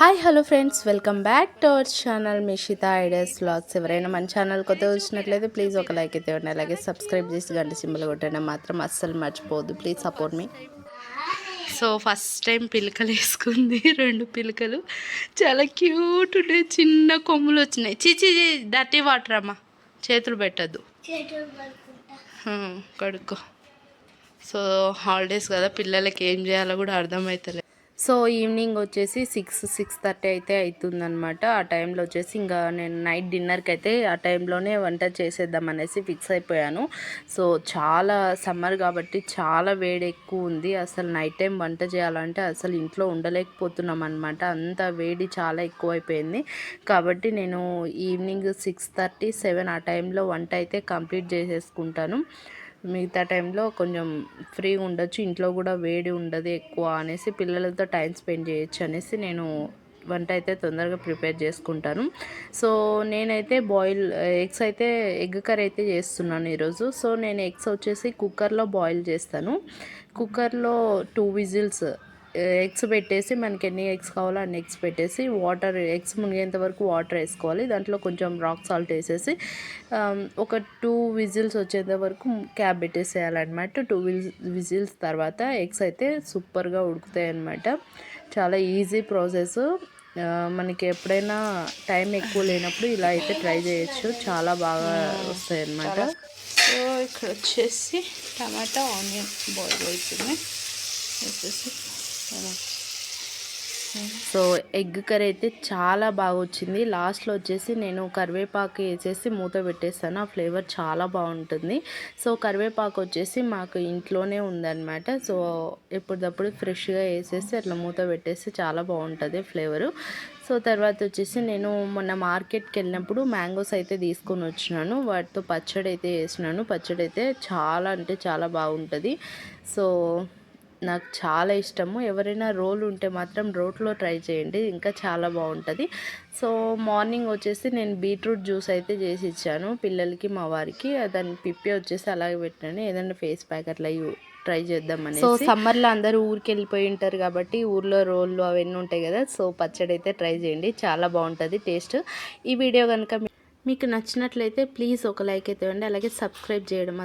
Hi hello friends. Welcome back to our channel Mishitha ideas vlogs. ఎవరైనా మన channel కొత్త వచ్చినట్లయితే ప్లీజ్ ఒక లైక్ అయితే ఇవ్వండి. అలాగే సబ్స్క్రైబ్ చేసి గంట సింబల్ కొట్టండి మాత్రం అస్సలు మర్చిపోవద్దు. Please support me. So first time పిలకలు వేసుకుంది. రెండు పిలకలు. చాలా క్యూట్ ఉండే చిన్న కొమ్ములు వచ్చినాయి. చిచి డర్టీ వాటర్ అమ్మా. చేతులు పెట్టద్దు. కడుక్కో. సో హాలిడేస్ కదా పిల్లలకి ఏం చేయాలో కూడా అర్థమవుతలేదు సో ఈవినింగ్ వచ్చేసి సిక్స్ సిక్స్ థర్టీ అయితే అవుతుందనమాట ఆ టైంలో వచ్చేసి ఇంకా నేను నైట్ డిన్నర్కి అయితే ఆ టైంలోనే వంట చేసేద్దాం అనేసి ఫిక్స్ అయిపోయాను. సో చాలా సమ్మర్ కాబట్టి చాలా వేడి ఎక్కువ ఉంది. అసలు నైట్ టైం వంట చేయాలంటే అసలు ఇంట్లో ఉండలేకపోతున్నాం అనమాట అంత వేడి చాలా ఎక్కువ అయిపోయింది కాబట్టి నేను ఈవినింగ్ సిక్స్ థర్టీ సెవెన్ ఆ టైంలో వంట అయితే కంప్లీట్ చేసేసుకుంటాను. మిగతా టైంలో కొంచెం ఫ్రీ ఉండొచ్చు ఇంట్లో కూడా వేడి ఉండదు ఎక్కువ అనేసి పిల్లలతో టైం స్పెండ్ చేయొచ్చు అనేసి నేను వంట అయితే తొందరగా ప్రిపేర్ చేసుకుంటాను. సో నేనైతే బాయిల్ ఎగ్స్ అయితే ఎగ్ కర్రీ అయితే చేస్తున్నాను ఈరోజు. సో నేను ఎగ్స్ వచ్చేసి కుక్కర్లో బాయిల్ చేస్తాను. కుక్కర్లో టూ విజిల్స్ ఎగ్స్ పెట్టేసి మనకి ఎన్ని ఎగ్స్ కావాలో అన్ని ఎగ్స్ పెట్టేసి వాటర్ ఎగ్స్ మునిగేంత వరకు వాటర్ వేసుకోవాలి. దాంట్లో కొంచెం రాక్ సాల్ట్ వేసేసి ఒక టూ విజిల్స్ వచ్చేంత వరకు క్యాబ్ పెట్టేసేయాలన్నమాట. టూ విజిల్స్ తర్వాత ఎగ్స్ అయితే సూపర్గా ఉడుకుతాయి అన్నమాట చాలా ఈజీ ప్రాసెస్. మనకి ఎప్పుడైనా టైం ఎక్కువ లేనప్పుడు ఇలా అయితే ట్రై చేయొచ్చు. చాలా బాగా వస్తాయి. అన్నమాట సో ఇక్కడ వచ్చేసి టమాటా ఆనియన్ బాయిల్ అవుతుంది. వచ్చేసి సో ఎగ్ కర్రీ అయితే చాలా బాగా వచ్చింది లాస్ట్లో వచ్చేసి నేను కరివేపాకు వేసేసి మూత పెట్టేస్తాను. ఆ ఫ్లేవర్ చాలా బాగుంటుంది. సో కరివేపాకు వచ్చేసి మాకు ఇంట్లోనే ఉందన్నమాట. సో ఎప్పటికప్పుడు ఫ్రెష్గా వేసేసి అట్లా మూత పెట్టేసి చాలా బాగుంటుంది ఫ్లేవరు. సో తర్వాత వచ్చేసి నేను మొన్న మార్కెట్కి వెళ్ళినప్పుడు మ్యాంగోస్ అయితే తీసుకొని వచ్చినాను. వాటితో పచ్చడి అయితే వేసినాను. పచ్చడి అయితే చాలా అంటే చాలా బాగుంటుంది. సో నాకు చాలా ఇష్టము. ఎవరైనా రోల్ ఉంటే మాత్రం రోట్లో ట్రై చేయండి. ఇంకా చాలా బాగుంటుంది. సో మార్నింగ్ వచ్చేసి నేను బీట్రూట్ జ్యూస్ అయితే చేసి ఇచ్చాను పిల్లలకి మా వారికి. దాన్ని పిప్పి వచ్చేసి అలాగే పెట్టాను ఏదైనా ఫేస్ ప్యాక్ అట్లా ట్రై చేద్దామని సో సమ్మర్లో అందరూ ఊరికి వెళ్ళిపోయి ఉంటారు కాబట్టి ఊర్లో రోళ్ళు అవన్నీ ఉంటాయి కదా. సో పచ్చడి అయితే ట్రై చేయండి. చాలా బాగుంటుంది టేస్ట్. ఈ వీడియో కనుక మీకు నచ్చినట్లయితే ప్లీజ్ ఒక లైక్ అయితే ఇవ్వండి. అలాగే సబ్స్క్రైబ్ చేయడం